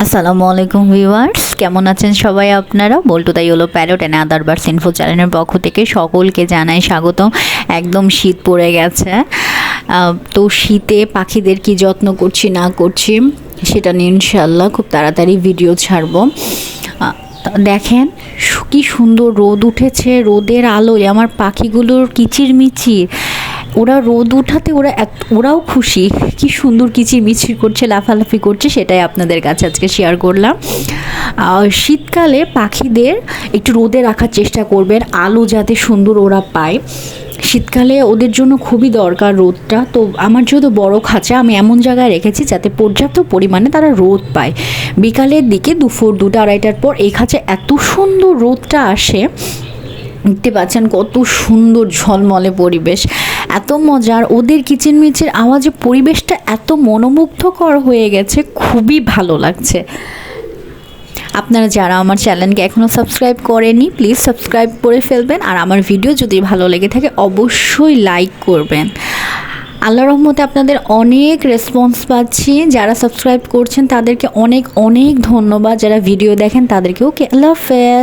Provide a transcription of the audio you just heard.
আসসালামু আলাইকুম ভিউয়ার্স, কেমন আছেন সবাই আপনারা? বল্টু তাই হলো parrot and other birds info চ্যানেলের পক্ষ থেকে সকলকে জানাই স্বাগত একদম শীত পড়ে গেছে। তো শীতে পাখিদের কি যত্ন করছি, না করছি, সেটা নিয়ে ইনশাল্লাহ খুব তাড়াতাড়ি ভিডিও ছাড়বো। দেখেন কি সুন্দর রোদ উঠেছে, রোদের আলোয় আমার পাখিগুলোর কিচিরমিচির ওরা রোদ উঠাতে ওরা এত- ওরাও খুশি। কি সুন্দর কিচিরমিচির করছে, লাফালাফি করছে, সেটাই আপনাদের কাছে আজকে শেয়ার করলাম। শীতকালে পাখিদের একটু রোদে রাখার চেষ্টা করবেন, আলো যাতে সুন্দর ওরা পায়। শীতকালে ওদের জন্য খুবই দরকার রোদটা। তো আমার যেহেতু বড় খাঁচা, আমি এমন জায়গায় রেখেছি যাতে পর্যাপ্ত পরিমাণে তারা রোদ পায়। বিকালের দিকে দুপুর দুটো আড়াইটার পর এই খাঁচায় এত সুন্দর রোদটা আসে, দেখতে পাচ্ছেন কত সুন্দর ঝলমলে পরিবেশ। এত মজার, ওদের কিচেনমিচের আওয়াজে পরিবেশটা এত মনোমুগ্ধকর হয়ে গেছে, খুবই ভালো লাগছে। আপনারা যারা আমার চ্যানেলকে এখনও সাবস্ক্রাইব করেনি, প্লিজ সাবস্ক্রাইব করে ফেলবেন আর আমার ভিডিও যদি ভালো লেগে থাকে, অবশ্যই লাইক করবেন। আল্লাহ রহমতে আপনাদের অনেক রেসপন্স পাচ্ছি, যারা সাবস্ক্রাইব করছেন তাদেরকে অনেক অনেক ধন্যবাদ। যারা ভিডিও দেখেন তাদেরকেও কে- আল্লাহ হাফেজ।